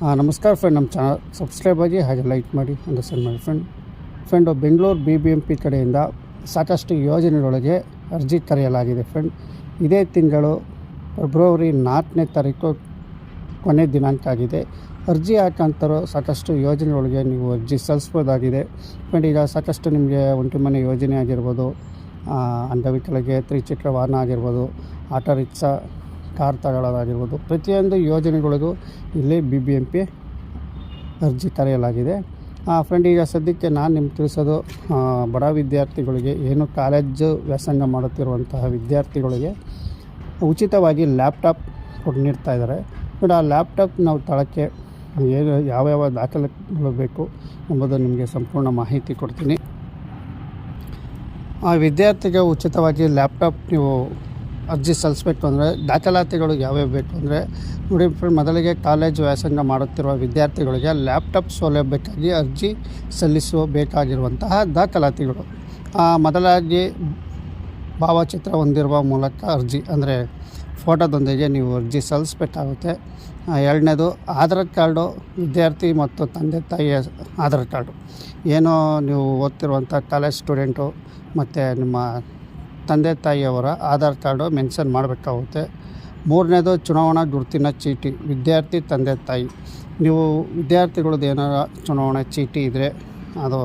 ನಮಸ್ಕಾರ ಫ್ರೆಂಡ್ ನಮ್ಮ channel subscribe ಆಗಿ ಹಾಗೆ ಲೈಕ್ ಮಾಡಿ ಒಂದು ಸೆಂಡ್ ಮಾಡಿ friend friend Bengaluru B B M P ಕಡೆಯಿಂದ ಸಾಕಷ್ಟು ಯೋಜನೆಗಳೊಳಗೆ ಅರ್ಜಿ ಕರೆಯಲಾಗಿದೆ ಫ್ರೆಂಡ್ ಇದೇ ತಿಂಗಳು ಫೆಬ್ರವರಿ ನಾಲ್ಕನೇ ತಾರೀಕು ಕೊನೆ ದಿನಾಂಕ ಆಗಿದೆ. ಅರ್ಜಿ ಹಾಕಂತರೋ ಸಾಕಷ್ಟು ಯೋಜನೆಗಳಿಗೆ ನೀವು ಅರ್ಜಿ ಸಲ್ಲಿಸ್ಬೋದಾಗಿದೆ ಫ್ರೆಂಡ್ ಈಗ ಸಾಕಷ್ಟು ನಿಮಗೆ ಒಂಟಿ ಮನೆ ಯೋಜನೆ ಆಗಿರ್ಬೋದು ಆ, ಅಂಗವಿಕಲಗೆ ತ್ರಿಚಕ್ರ ವಾಹನ ಆಗಿರ್ಬೋದು ಆಟೋ ರಿಕ್ಷಾ ಕಾರ್ ತಗೊಳ್ಳೋದಾಗಿರ್ಬೋದು ಪ್ರತಿಯೊಂದು ಯೋಜನೆಗಳಿಗೂ ಇಲ್ಲಿ ಬಿ ಬಿ ಎಂ ಪಿ ಅರ್ಜಿ ಕರೆಯಲಾಗಿದೆ ಫ್ರೆಂಡ್ ಈಗ ಸದ್ಯಕ್ಕೆ ನಾನು ನಿಮ್ಗೆ ತಿಳಿಸೋದು ಬಡ ವಿದ್ಯಾರ್ಥಿಗಳಿಗೆ ಏನು ಕಾಲೇಜು ವ್ಯಾಸಂಗ ಮಾಡುತ್ತಿರುವಂತಹ ವಿದ್ಯಾರ್ಥಿಗಳಿಗೆ ಉಚಿತವಾಗಿ ಲ್ಯಾಪ್ಟಾಪ್ ಕೊಟ್ಟು ನೀಡ್ತಾ ಇದ್ದಾರೆ. ಬಟ್ ಆ ಲ್ಯಾಪ್ಟಾಪ್ ನಾವು ತಳಕ್ಕೆ ಏನು ಯಾವ್ಯಾವ ದಾಖಲೆಗಳು ಬೇಕು ಎಂಬುದು ನಿಮಗೆ ಸಂಪೂರ್ಣ ಮಾಹಿತಿ ಕೊಡ್ತೀನಿ. ಆ, ವಿದ್ಯಾರ್ಥಿಗೆ ಉಚಿತವಾಗಿ ಲ್ಯಾಪ್ಟಾಪ್ ನೀವು ಅರ್ಜಿ ಸಲ್ಲಿಸಬೇಕು ಅಂದರೆ ದಾಖಲಾತಿಗಳು ಯಾವ್ಯಾವ ಬೇಕು ಅಂದರೆ ನೋಡಿ ಫ್ರೆಂಡ್, ಮೊದಲಿಗೆ ಕಾಲೇಜು ವ್ಯಾಸಂಗ ಮಾಡುತ್ತಿರುವ ವಿದ್ಯಾರ್ಥಿಗಳಿಗೆ ಲ್ಯಾಪ್ಟಾಪ್ ಸೌಲಭ್ಯಕ್ಕಾಗಿ ಅರ್ಜಿ ಸಲ್ಲಿಸುವ ಬೇಕಾಗಿರುವಂತಹ ದಾಖಲಾತಿಗಳು. ಮೊದಲಾಗಿ ಭಾವಚಿತ್ರ ಹೊಂದಿರುವ ಮೂಲಕ ಅರ್ಜಿ ಅಂದರೆ ಫೋಟೋದೊಂದಿಗೆ ನೀವು ಅರ್ಜಿ ಸಲ್ಲಿಸಬೇಕಾಗುತ್ತೆ. ಎರಡನೇದು ಆಧಾರ್ ಕಾರ್ಡು, ವಿದ್ಯಾರ್ಥಿ ಮತ್ತು ತಂದೆ ತಾಯಿಯ ಆಧಾರ್ ಕಾರ್ಡು. ಏನೋ ನೀವು ಓದ್ತಿರುವಂಥ ಕಾಲೇಜ್ ಸ್ಟೂಡೆಂಟು, ಮತ್ತು ನಿಮ್ಮ ತಂದೆ ತಾಯಿಯವರ ಆಧಾರ್ ಕಾರ್ಡು ಮೆನ್ಷನ್ ಮಾಡಬೇಕಾಗುತ್ತೆ. ಮೂರನೇದು ಚುನಾವಣಾ ಗುರುತಿನ ಚೀಟಿ, ವಿದ್ಯಾರ್ಥಿ ತಂದೆ ತಾಯಿ. ನೀವು ವಿದ್ಯಾರ್ಥಿಗಳದ್ದು ಏನಾರ ಚುನಾವಣಾ ಚೀಟಿ ಇದ್ದರೆ ಅದು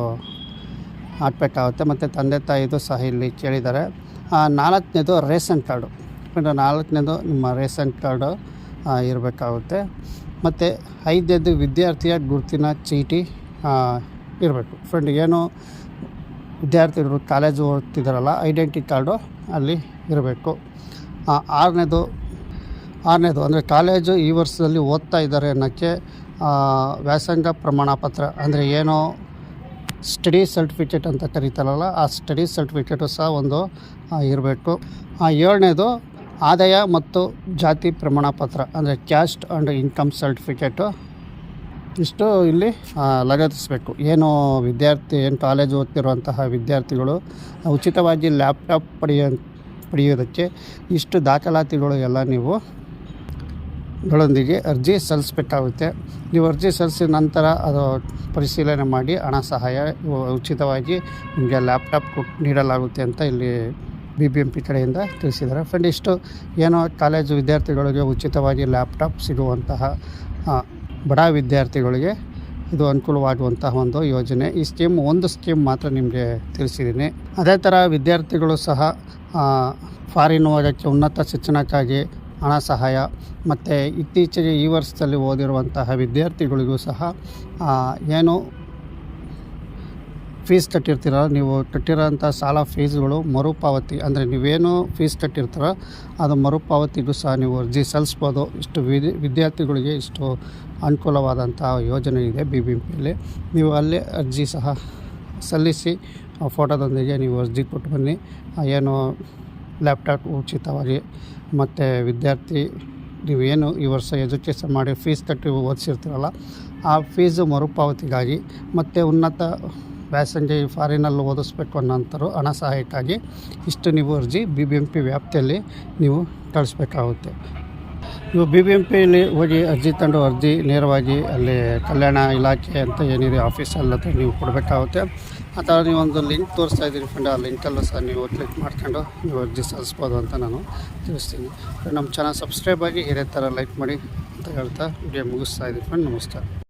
ಹಾಕಬೇಕಾಗುತ್ತೆ. ಮತ್ತು ತಂದೆ ತಾಯಿದು ಸಹ ಇಲ್ಲಿ ಕೇಳಿದ್ದಾರೆ. ನಾಲ್ಕನೇದು ರೇಷನ್ ಕಾರ್ಡು. ಯಾಕಂದರೆ ನಾಲ್ಕನೇದು ನಿಮ್ಮ ರೇಷನ್ ಕಾರ್ಡು ಇರಬೇಕಾಗುತ್ತೆ. ಮತ್ತು ಐದನೇದು ವಿದ್ಯಾರ್ಥಿಯ ಗುರುತಿನ ಚೀಟಿ ಇರಬೇಕು. ಫ್ರೆಂಡ್ ಏನು ವಿದ್ಯಾರ್ಥಿಗಳು ಕಾಲೇಜು ಓದ್ತಿದ್ದಾರಲ್ಲ ಐಡೆಂಟಿ ಕಾರ್ಡು ಅಲ್ಲಿ ಇರಬೇಕು. ಆರನೇದು ಆರನೇದು ಅಂದರೆ ಕಾಲೇಜು ಈ ವರ್ಷದಲ್ಲಿ ಓದ್ತಾ ಇದ್ದಾರೆ ಅನ್ನೋಕ್ಕೆ ವ್ಯಾಸಂಗ ಪ್ರಮಾಣ ಪತ್ರ ಅಂದರೆ ಏನೋ ಸ್ಟಡಿ ಸರ್ಟಿಫಿಕೇಟ್ ಅಂತ ಕರೀತಾರಲ್ಲ, ಆ ಸ್ಟಡಿ ಸರ್ಟಿಫಿಕೇಟು ಸಹ ಒಂದು ಇರಬೇಕು. ಏಳನೇದು ಆದಾಯ ಮತ್ತು ಜಾತಿ ಪ್ರಮಾಣ ಪತ್ರ ಅಂದರೆ ಕ್ಯಾಸ್ಟ್ ಆ್ಯಂಡ್ ಇನ್ಕಮ್ ಸರ್ಟಿಫಿಕೇಟು ಇಷ್ಟು ಇಲ್ಲಿ ಲಗತ್ತಿಸಬೇಕು. ಏನು ವಿದ್ಯಾರ್ಥಿ, ಏನು ಕಾಲೇಜ್ ಓದ್ತಿರುವಂತಹ ವಿದ್ಯಾರ್ಥಿಗಳು ಉಚಿತವಾಗಿ ಲ್ಯಾಪ್ಟಾಪ್ ಪಡೆಯ ಪಡೆಯೋದಕ್ಕೆ ಇಷ್ಟು ದಾಖಲಾತಿಗಳು ಎಲ್ಲ ನೀವು ಗಳೊಂದಿಗೆ ಅರ್ಜಿ ಸಲ್ಲಿಸಬೇಕಾಗುತ್ತೆ. ನೀವು ಅರ್ಜಿ ಸಲ್ಲಿಸಿದ ನಂತರ ಅದು ಪರಿಶೀಲನೆ ಮಾಡಿ, ಹಣ ಸಹಾಯ ಉಚಿತವಾಗಿ ನಿಮಗೆ ಲ್ಯಾಪ್ಟಾಪ್ ನೀಡಲಾಗುತ್ತೆ ಅಂತ ಇಲ್ಲಿ ಬಿ ಬಿ ಎಂ ಪಿ ಕಡೆಯಿಂದ ತಿಳಿಸಿದ್ದಾರೆ. ಫ್ರೆಂಡ್, ಇಷ್ಟು. ಏನೋ ಕಾಲೇಜು ವಿದ್ಯಾರ್ಥಿಗಳಿಗೆ ಉಚಿತವಾಗಿ ಲ್ಯಾಪ್ಟಾಪ್ ಸಿಗುವಂತಹ ಬಡ ವಿದ್ಯಾರ್ಥಿಗಳಿಗೆ ಇದು ಅನುಕೂಲವಾಗುವಂತಹ ಒಂದು ಯೋಜನೆ. ಈ ಸ್ಕೀಮ್, ಒಂದು ಸ್ಕೀಮ್ ಮಾತ್ರ ನಿಮಗೆ ತಿಳಿಸಿದ್ದೀನಿ. ಅದೇ ಥರ ವಿದ್ಯಾರ್ಥಿಗಳು ಸಹ ಫಾರಿನ್ ಹೋಗೋಕ್ಕೆ ಉನ್ನತ ಶಿಕ್ಷಣಕ್ಕಾಗಿ ಹಣ ಸಹಾಯ, ಮತ್ತು ಇತ್ತೀಚೆಗೆ ಈ ವರ್ಷದಲ್ಲಿ ಓದಿರುವಂತಹ ವಿದ್ಯಾರ್ಥಿಗಳಿಗೂ ಸಹ ಏನು ಫೀಸ್ ಕಟ್ಟಿರ್ತೀರ, ನೀವು ಕಟ್ಟಿರೋಂಥ ಸಾಲ ಫೀಸ್ಗಳು ಮರುಪಾವತಿ, ಅಂದರೆ ನೀವೇನು ಫೀಸ್ ತಟ್ಟಿರ್ತೀರ ಅದು ಮರುಪಾವತಿಗೂ ಸಹ ನೀವು ಅರ್ಜಿ ಸಲ್ಲಿಸ್ಬೋದು. ಇಷ್ಟು ವಿದ್ಯ ವಿದ್ಯಾರ್ಥಿಗಳಿಗೆ ಇಷ್ಟು ಅನುಕೂಲವಾದಂಥ ಯೋಜನೆ ಇದೆ ಬಿ ಬಿ ಪಿಯಲ್ಲಿ ನೀವು ಅಲ್ಲೇ ಅರ್ಜಿ ಸಹ ಸಲ್ಲಿಸಿ ಫೋಟೋದೊಂದಿಗೆ ನೀವು ಅರ್ಜಿ ಕೊಟ್ಟು ಬನ್ನಿ. ಏನು ಲ್ಯಾಪ್ಟಾಪ್ ಉಚಿತವಾಗಿ, ಮತ್ತು ವಿದ್ಯಾರ್ಥಿ, ನೀವೇನು ಈ ವರ್ಷ ಎಜುಕೇಷನ್ ಮಾಡಿ ಫೀಸ್ ಕಟ್ಟಿ ಓದಿಸಿರ್ತೀರಲ್ಲ, ಆ ಫೀಸು ಮರುಪಾವತಿಗಾಗಿ ಮತ್ತು ಉನ್ನತ ಈ ಫಾರಿನಲ್ಲಿ ಓದಿಸ್ಬೇಕು ಅನ್ನೋಂಥರು ಹಣ ಸಹಾಯಕ್ಕಾಗಿ ಇಷ್ಟು ನೀವು ಅರ್ಜಿ ಬಿ ಬಿ ಎಂ ಪಿ ವ್ಯಾಪ್ತಿಯಲ್ಲಿ ನೀವು ಕಳಿಸ್ಬೇಕಾಗುತ್ತೆ. ನೀವು ಬಿ ಬಿ ಎಂ ಪಿಯಲ್ಲಿ ಹೋಗಿ ಅರ್ಜಿ ತಂದು ಅರ್ಜಿ ನೇರವಾಗಿ ಅಲ್ಲಿ ಕಲ್ಯಾಣ ಇಲಾಖೆ ಅಂತ ಏನಿದೆ ಆಫೀಸಲ್ಲಿ ಹತ್ರ ನೀವು ಕೊಡಬೇಕಾಗುತ್ತೆ. ಅಥವಾ ಒಂದು ಲಿಂಕ್ ತೋರಿಸ್ತಾ ಇದ್ದೀನಿ ಫ್ರೆಂಡ್ ಆ ಲಿಂಕಲ್ಲೂ ಸಹ ನೀವು ಕ್ಲಿಕ್ ಮಾಡ್ಕೊಂಡು ನೀವು ಅರ್ಜಿ ಸಲ್ಲಿಸ್ಬೋದು ಅಂತ ನಾನು ತಿಳಿಸ್ತೀನಿ. ನಮ್ಮ ಚಾನಲ್ ಸಬ್ಸ್ಕ್ರೈಬ್ ಆಗಿ ಇದೇ ಥರ ಲೈಕ್ ಮಾಡಿ ಅಂತ ಹೇಳ್ತಾ ವಿಡಿಯೋ ಮುಗಿಸ್ತಾ ಇದ್ದೀನಿ ಫ್ರೆಂಡ್ ನಮಸ್ಕಾರ.